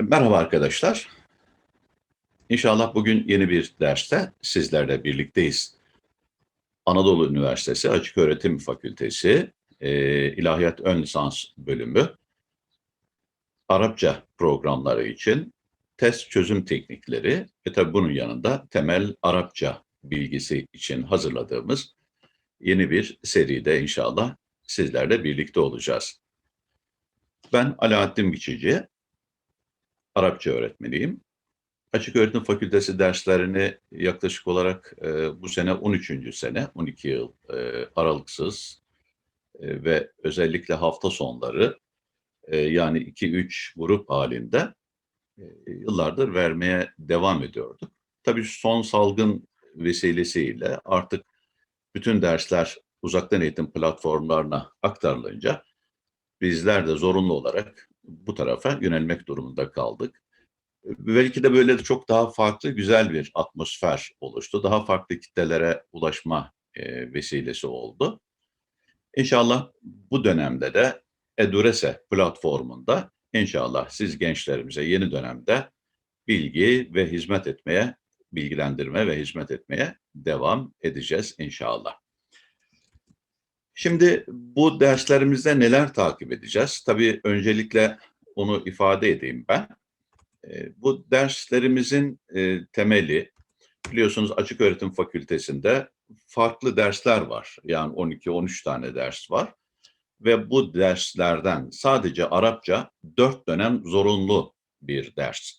Merhaba arkadaşlar. İnşallah bugün yeni bir derste sizlerle birlikteyiz. Anadolu Üniversitesi Açık Öğretim Fakültesi e, İlahiyat Ön Lisans Bölümü Arapça programları için test çözüm teknikleri ve tabi bunun yanında temel Arapça bilgisi için hazırladığımız yeni bir seride inşallah sizlerle birlikte olacağız. Ben Alaaddin Biçici, Arapça öğretmeniyim. Açık Öğretim Fakültesi derslerini yaklaşık olarak e, bu sene 13. sene, 12 yıl e, aralıksız e, ve özellikle hafta sonları e, yani 2-3 grup halinde e, yıllardır vermeye devam ediyorduk. Tabii son salgın vesilesiyle artık bütün dersler uzaktan eğitim platformlarına aktarılınca bizler de zorunlu olarak bu tarafa yönelmek durumunda kaldık. Belki de böyle çok daha farklı, güzel bir atmosfer oluştu. Daha farklı kitlelere ulaşma e, vesilesi oldu. İnşallah bu dönemde de Edurese platformunda inşallah siz gençlerimize yeni dönemde bilgi ve hizmet etmeye, bilgilendirme ve hizmet etmeye devam edeceğiz inşallah. Şimdi bu derslerimizde neler takip edeceğiz? Tabii öncelikle onu ifade edeyim ben. E, bu derslerimizin e, temeli biliyorsunuz Açık Öğretim Fakültesinde farklı dersler var. Yani 12-13 tane ders var. Ve bu derslerden sadece Arapça 4 dönem zorunlu bir ders.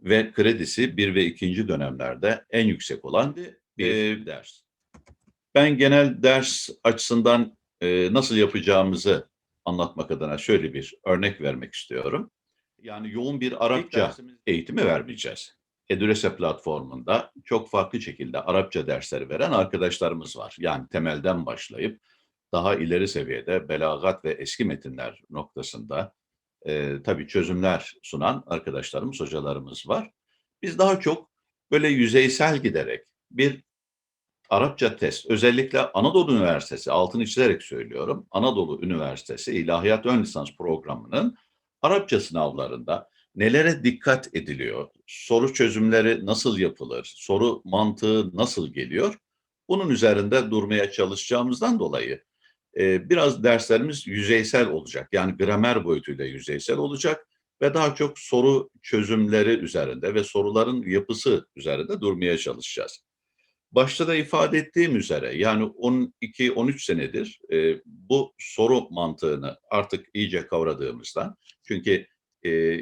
Ve kredisi 1 ve 2. dönemlerde en yüksek olan bir ders. Ben genel ders açısından e, nasıl yapacağımızı anlatmak adına şöyle bir örnek vermek istiyorum. Yani yoğun bir Arapça eğitimi vermeyeceğiz. Edurese platformunda çok farklı şekilde Arapça dersleri veren arkadaşlarımız var. Yani temelden başlayıp daha ileri seviyede belagat ve eski metinler noktasında e, tabii çözümler sunan arkadaşlarımız, hocalarımız var. Biz daha çok böyle yüzeysel giderek bir Arapça test, özellikle Anadolu Üniversitesi, altını çizerek söylüyorum, Anadolu Üniversitesi İlahiyat Ön Lisans Programı'nın Arapça sınavlarında nelere dikkat ediliyor, soru çözümleri nasıl yapılır, soru mantığı nasıl geliyor, bunun üzerinde durmaya çalışacağımızdan dolayı e, biraz derslerimiz yüzeysel olacak. Yani gramer boyutuyla yüzeysel olacak ve daha çok soru çözümleri üzerinde ve soruların yapısı üzerinde durmaya çalışacağız. Başta da ifade ettiğim üzere yani 12-13 senedir e, bu soru mantığını artık iyice kavradığımızdan çünkü e,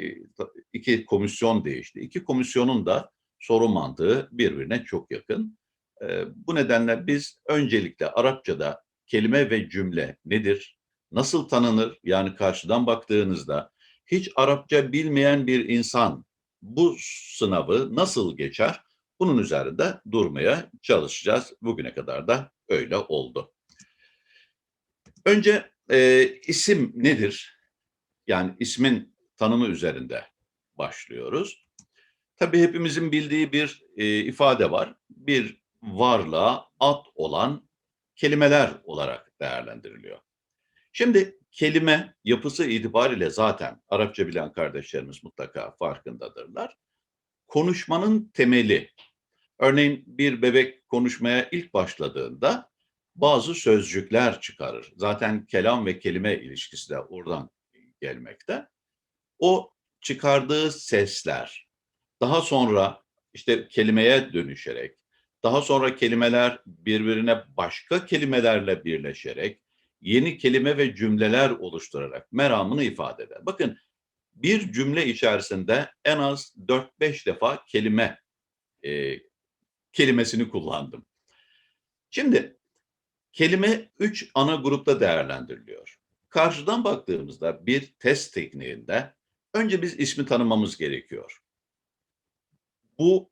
iki komisyon değişti. İki komisyonun da soru mantığı birbirine çok yakın. E, bu nedenle biz öncelikle Arapçada kelime ve cümle nedir? Nasıl tanınır? Yani karşıdan baktığınızda hiç Arapça bilmeyen bir insan bu sınavı nasıl geçer? Bunun üzerinde durmaya çalışacağız. Bugüne kadar da öyle oldu. Önce e, isim nedir? Yani ismin tanımı üzerinde başlıyoruz. Tabii hepimizin bildiği bir e, ifade var. Bir varlığa ad olan kelimeler olarak değerlendiriliyor. Şimdi kelime yapısı itibariyle zaten Arapça bilen kardeşlerimiz mutlaka farkındadırlar. Konuşmanın temeli. Örneğin bir bebek konuşmaya ilk başladığında bazı sözcükler çıkarır. Zaten kelam ve kelime ilişkisi de oradan gelmekte. O çıkardığı sesler daha sonra işte kelimeye dönüşerek, daha sonra kelimeler birbirine başka kelimelerle birleşerek yeni kelime ve cümleler oluşturarak meramını ifade eder. Bakın bir cümle içerisinde en az 4-5 defa kelime e, kelimesini kullandım. Şimdi kelime üç ana grupta değerlendiriliyor. Karşıdan baktığımızda bir test tekniğinde önce biz ismi tanımamız gerekiyor. Bu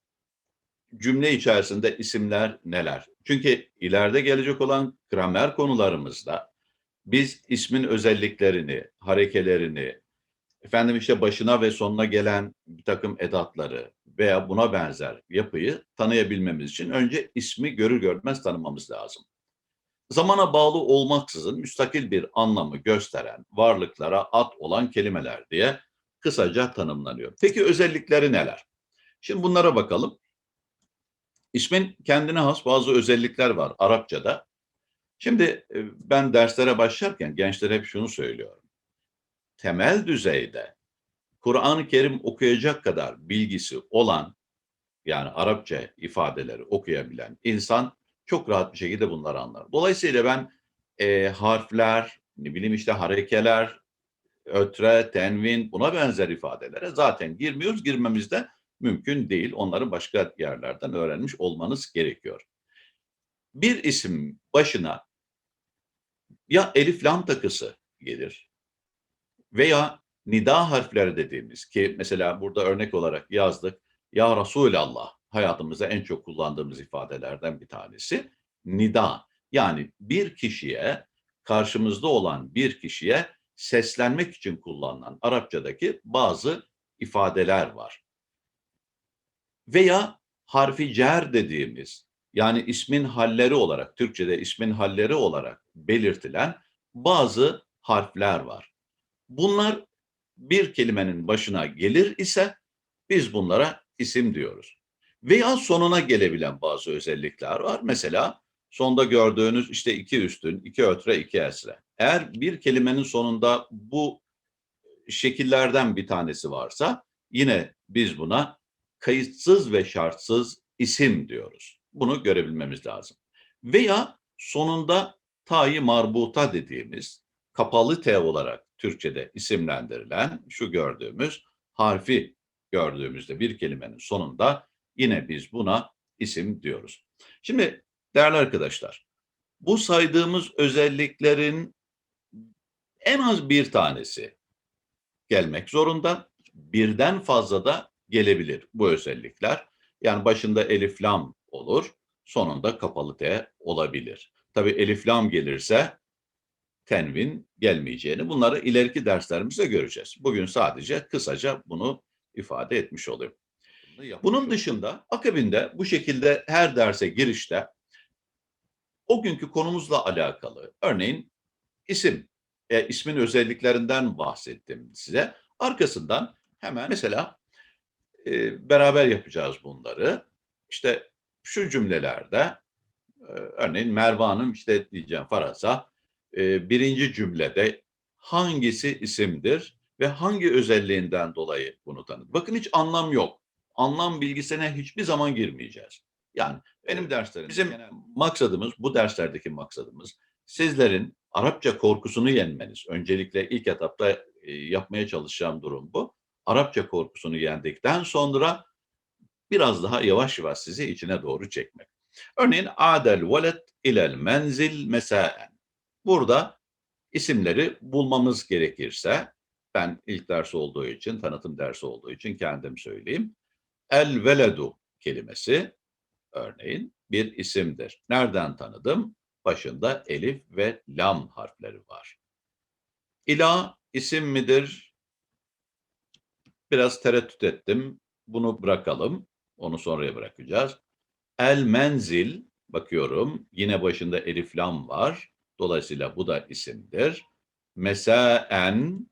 cümle içerisinde isimler neler? Çünkü ileride gelecek olan gramer konularımızda biz ismin özelliklerini, harekelerini, efendim işte başına ve sonuna gelen bir takım edatları veya buna benzer yapıyı tanıyabilmemiz için önce ismi görür görmez tanımamız lazım. Zamana bağlı olmaksızın müstakil bir anlamı gösteren varlıklara ad olan kelimeler diye kısaca tanımlanıyor. Peki özellikleri neler? Şimdi bunlara bakalım. İsmin kendine has bazı özellikler var Arapçada. Şimdi e, ben derslere başlarken gençlere hep şunu söylüyorum. Temel düzeyde Kur'an-ı Kerim okuyacak kadar bilgisi olan yani Arapça ifadeleri okuyabilen insan çok rahat bir şekilde bunları anlar. Dolayısıyla ben e, harfler, ne bileyim işte harekeler, ötre, tenvin buna benzer ifadelere zaten girmiyoruz. Girmemiz de mümkün değil. Onları başka yerlerden öğrenmiş olmanız gerekiyor. Bir isim başına ya elif lam takısı gelir veya nida harfleri dediğimiz ki mesela burada örnek olarak yazdık. Ya Resulallah hayatımızda en çok kullandığımız ifadelerden bir tanesi. Nida yani bir kişiye karşımızda olan bir kişiye seslenmek için kullanılan Arapçadaki bazı ifadeler var. Veya harfi cer dediğimiz yani ismin halleri olarak Türkçe'de ismin halleri olarak belirtilen bazı harfler var. Bunlar bir kelimenin başına gelir ise biz bunlara isim diyoruz. Veya sonuna gelebilen bazı özellikler var. Mesela sonda gördüğünüz işte iki üstün, iki ötre, iki esre. Eğer bir kelimenin sonunda bu şekillerden bir tanesi varsa yine biz buna kayıtsız ve şartsız isim diyoruz. Bunu görebilmemiz lazım. Veya sonunda ta'yı marbuta dediğimiz kapalı T olarak Türkçe'de isimlendirilen şu gördüğümüz harfi gördüğümüzde bir kelimenin sonunda yine biz buna isim diyoruz. Şimdi değerli arkadaşlar bu saydığımız özelliklerin en az bir tanesi gelmek zorunda. Birden fazla da gelebilir bu özellikler. Yani başında elif lam olur, sonunda kapalı T olabilir. Tabii elif lam gelirse tenvin gelmeyeceğini bunları ileriki derslerimizde göreceğiz. Bugün sadece kısaca bunu ifade etmiş olayım. Bunun dışında akabinde bu şekilde her derse girişte o günkü konumuzla alakalı örneğin isim, e, ismin özelliklerinden bahsettim size. Arkasından hemen mesela e, beraber yapacağız bunları. İşte şu cümlelerde e, örneğin Merve Hanım işte diyeceğim faraza e, birinci cümlede hangisi isimdir ve hangi özelliğinden dolayı bunu tanıdı. Bakın hiç anlam yok. Anlam bilgisine hiçbir zaman girmeyeceğiz. Yani benim derslerim bizim maksadımız bu derslerdeki maksadımız sizlerin Arapça korkusunu yenmeniz. Öncelikle ilk etapta e, yapmaya çalışacağım durum bu. Arapça korkusunu yendikten sonra biraz daha yavaş yavaş sizi içine doğru çekmek. Örneğin adel velet ilel menzil mesaen. Burada isimleri bulmamız gerekirse ben ilk ders olduğu için, tanıtım dersi olduğu için kendim söyleyeyim. El veledu kelimesi örneğin bir isimdir. Nereden tanıdım? Başında elif ve lam harfleri var. İla isim midir? Biraz tereddüt ettim. Bunu bırakalım. Onu sonraya bırakacağız. El menzil bakıyorum. Yine başında elif lam var. Dolayısıyla bu da isimdir. Mesaen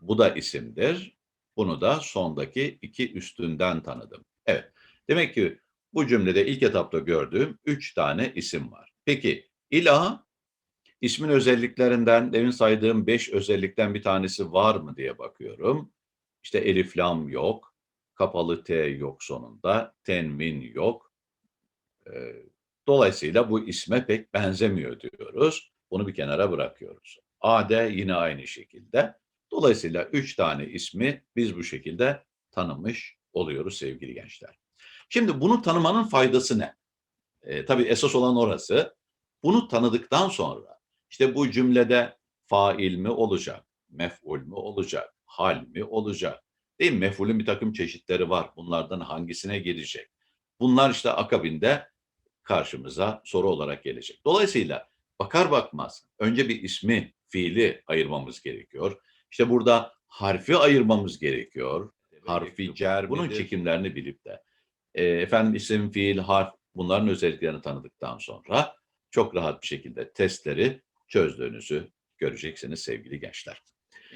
bu da isimdir. Bunu da sondaki iki üstünden tanıdım. Evet. Demek ki bu cümlede ilk etapta gördüğüm üç tane isim var. Peki ilah ismin özelliklerinden demin saydığım beş özellikten bir tanesi var mı diye bakıyorum. İşte elif lam yok, kapalı T yok sonunda, tenvin yok. Dolayısıyla bu isme pek benzemiyor diyoruz. Bunu bir kenara bırakıyoruz. Ade yine aynı şekilde. Dolayısıyla üç tane ismi biz bu şekilde tanımış oluyoruz sevgili gençler. Şimdi bunu tanımanın faydası ne? E, tabii esas olan orası. Bunu tanıdıktan sonra işte bu cümlede fail mi olacak, mef'ul mü olacak, hal mi olacak? Değil mi? Mef'ulün bir takım çeşitleri var. Bunlardan hangisine girecek? Bunlar işte akabinde karşımıza soru olarak gelecek. Dolayısıyla bakar bakmaz önce bir ismi, fiili ayırmamız gerekiyor. İşte burada harfi ayırmamız gerekiyor. Harfi, cer, bunun çekimlerini bilip de e, efendim isim, fiil, harf bunların özelliklerini tanıdıktan sonra çok rahat bir şekilde testleri çözdüğünüzü göreceksiniz sevgili gençler.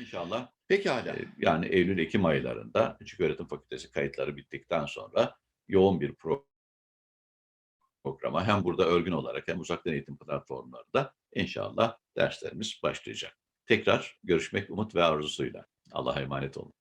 İnşallah Pekala. e, yani Eylül-Ekim aylarında Açık Öğretim Fakültesi kayıtları bittikten sonra yoğun bir pro- programa hem burada örgün olarak hem uzaktan eğitim platformlarında inşallah derslerimiz başlayacak. Tekrar görüşmek umut ve arzusuyla. Allah'a emanet olun.